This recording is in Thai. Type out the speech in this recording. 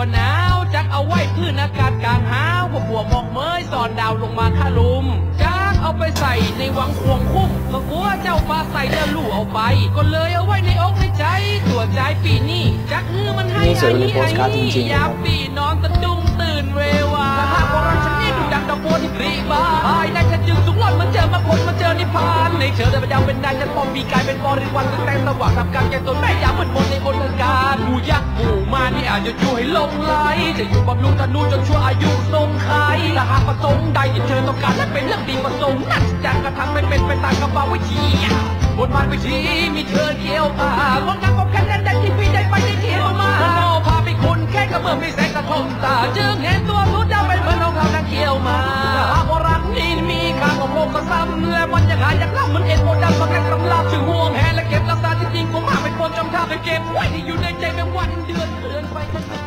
วหนาวจักเอาไว้พื้นอากาศกลางหาวก็บัวมองเมยสอนดาวลงมาคาลุมจักเอาไปใส่ในวังควงคุ้มก็กลัวเจ้าฟ้าใส่จะลู่เอาไป ก็เลยเอาไว้ในอกในใจตัวใจปีนี้จักฮือมันให้นี่เสือเป็นโพสต์การ์ดจริงๆยามปีนอนสะดุ้งตื่นเววาถ้าหากว่ารักฉันนี่ดุดังดอกบัวที่รีบาหายได้ฉันจึงสุขล้นมันเจอมาผลมาเจอนิพพานใน เชิงเดินไปดาเป็นนายฉันปอมปีกายเป็นบริวารตั้งแต่สว่างทำการแก่ตนแม่ยามมืดมนในบนทางการหมู่ยักษ์หมู่มานี่อาจจะอยู่ให้ลงไหลจะอยู่บำรุงธนูจนชั่วอายุทรงไขถ้าหากประสงค์ใดที่เธอต้องการและเป็นเรื่องดีประสงค์นั่นจะกระทำไม่เป็นไปตามกระบาวิธีบนมานวิธีมีเธอเกี่ยวป่างดงาม มดังมากันกำลับถึงห่วงแหนและเก็บลำตาจริงๆผมมาเป็นคนจำท่าเป็นเก็บไว้ที่อยู่ในใจแม้วันเดือนเดือนไปข้างหน้า